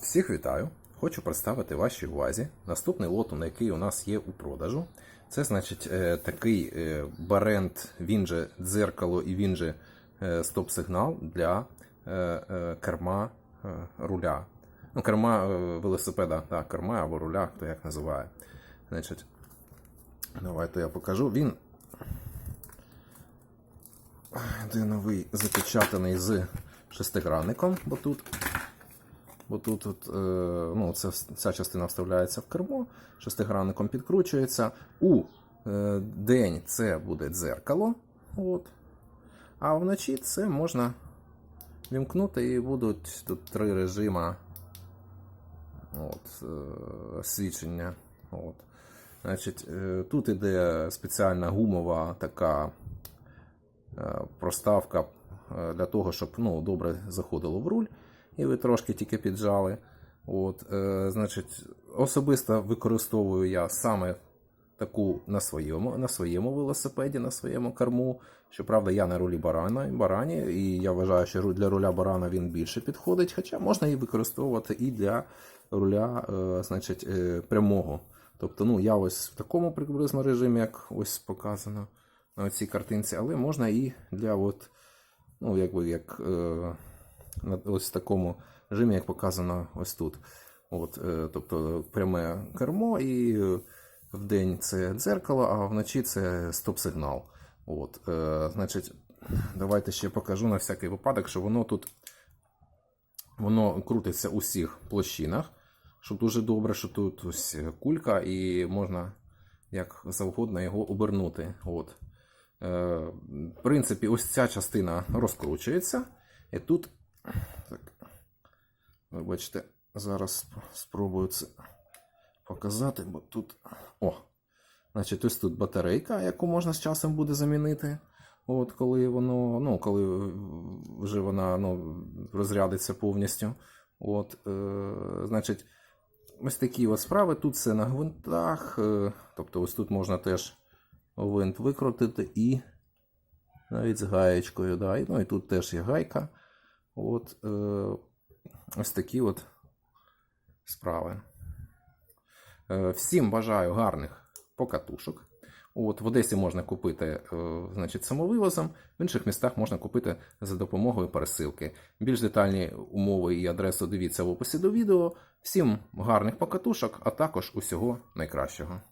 Всіх вітаю! Хочу представити вашій увазі наступний лот, на який у нас є у продажу. Це значить е, такий е, барент, він же дзеркало і він же е, стоп-сигнал для керма руля. Ну, керма велосипеда, так, керма або руля, хто як називає. Значить, давайте я покажу. Він де новий запечатаний з шестигранником, бо тут Бо тут от, е, ну, це, ця частина вставляється в кермо, шестигранником підкручується. У е, день це буде дзеркало. От. А вночі це можна вімкнути і будуть тут три режима от, е, свідчення. От. Значить, тут іде спеціальна гумова така проставка для того, щоб ну, добре заходило в руль і ви трошки тільки піджали. От, е, значить, особисто використовую я саме таку на своєму, на своєму велосипеді, на своєму корму. Щоправда, я на рулі барана, барані, і я вважаю, що для руля барана він більше підходить, хоча можна її використовувати і для руля е, значить, е, прямого. Тобто, ну, я ось в такому приблизно режимі, як ось показано на цій картинці, але можна і для от, ну, якби як. Е, на ось в такому режимі, як показано ось тут. От, е, тобто пряме кермо, і е, вдень це дзеркало, а вночі це стоп-сигнал. От, е, значить, давайте ще покажу на всякий випадок, що воно тут воно крутиться у всіх площинах. Що дуже добре, що тут ось кулька, і можна як завгодно його обернути. От. Е, в принципі, ось ця частина розкручується. І тут. Ви бачите, зараз спробую це показати, бо тут. О! Значить, ось тут батарейка, яку можна з часом буде замінити. От коли воно, ну, коли вже вона ну, розрядиться повністю. От, е, значить, ось такі от справи. Тут все на гвинтах. Е, тобто, ось тут можна теж гвинт викрутити і навіть з гаєчкою. Да. І, ну і тут теж є гайка. От е, ось такі от справи. Е, всім бажаю гарних покатушок. От, в Одесі можна купити е, значить, самовивозом, в інших містах можна купити за допомогою пересилки. Більш детальні умови і адресу дивіться в описі до відео. Всім гарних покатушок, а також усього найкращого.